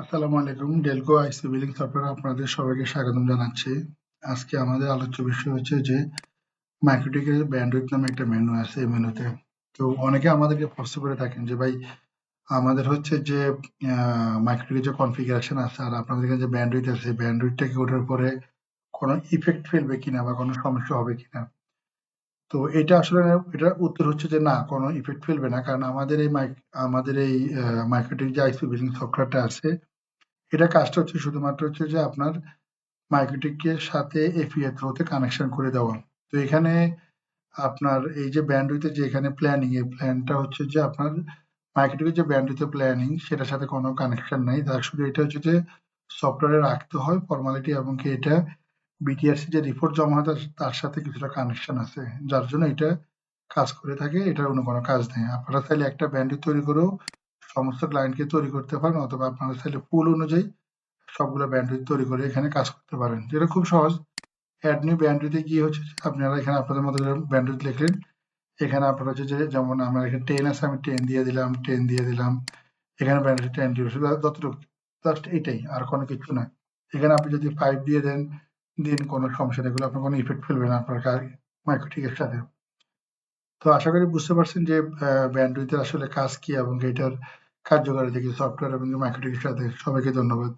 আসসালামু আলাইকুম ডেলকো আইসি billing software আপনাদের সবাইকে স্বাগতম জানাচ্ছি। আজকে আমাদের আলোচ্য বিষয় হচ্ছে যে মাইক্রোটিকের ব্যান্ডউইথ নামে একটা মেনু আছে এই মেনুতে তো অনেকে আমাদেরকে প্রশ্ন করে থাকেন যে, ভাই, আমাদের হচ্ছে যে মাইক্রোটিকের যে কনফিগারেশন আছে আর আপনাদের যে ব্যান্ডউইথ আছে ব্যান্ডউইথটাকে ওঠার পরে কোনো ইফেক্ট ফেলবে কিনা বা কোনো সমস্যা হবে কিনা? তো এটা আসলে এটার উত্তর হচ্ছে যে, না, কোনো ইফেক্ট ফেলবে না। কারণ আমাদের এই মাইক আমাদের এই মাইক্রোটিক যে আইসি বিলিং সফটওয়্যারটা আছে এটা কাজটা হচ্ছে শুধুমাত্র হচ্ছে যে আপনার মাইক্রোটিকের সাথে এফিএ থ্রোতে কানেকশন করে দেওয়া। তো এখানে আপনার এই যে ব্যান্ডউইথে যে এখানে প্ল্যানিং এই প্ল্যানটা হচ্ছে যে আপনার মাইক্রোটিকের যে ব্যান্ডউইথে প্ল্যানিং সেটার সাথে কোনো কানেকশন নাই। তার শুধু এটা হচ্ছে যে সফটওয়্যারে রাখতে হয় ফর্মালিটি এবং কি এটা বিটিআরসি যে রিপোর্ট জমা হয় তার সাথে কিছুটা কানেকশন আছে, যার জন্য এটা কাজ করে থাকে, এটার অন্য কোনো কাজ নেই। আপনারা চাইলে একটা ব্যান্ডউইথ তৈরি করেও সমস্ত ক্লায়েন্টকে তৈরি করতে পারেন অথবা আপনারা চাইলে পুল অনুযায়ী সবগুলো ব্যান্ডউইথ তৈরি করে এখানে কাজ করতে পারেন। যেটা খুব সহজ। অ্যাড নিউ ব্যান্ডউইথে গিয়ে হচ্ছে আপনারা এখানে আপনাদের মতো ব্যান্ডউইথ লিখলেন। এখানে আপনারা হচ্ছে যে যেমন আমার এখানে টেন আছে, আমি টেন দিয়ে দিলাম টেন দিয়ে দিলাম। এখানে ব্যান্ডউইথ টেন দিয়ে যতটুকু জাস্ট এটাই, আর কোনো কিছু না এখানে আপনি যদি ফাইভ দিয়ে দেন, দিন কোনো সমস্যা এগুলো আপনার কোনো ইফেক্ট ফেলবে না আপনার মাইক্রোটিকের সাথে তো আশা করি বুঝতে পারছেন যে ব্যান্ডউইথের আসলে কাজ কি এবং এটার কার্যকারিতা কি সফটওয়্যার এবং মাইক্রোটিকের সাথে সবাইকে ধন্যবাদ।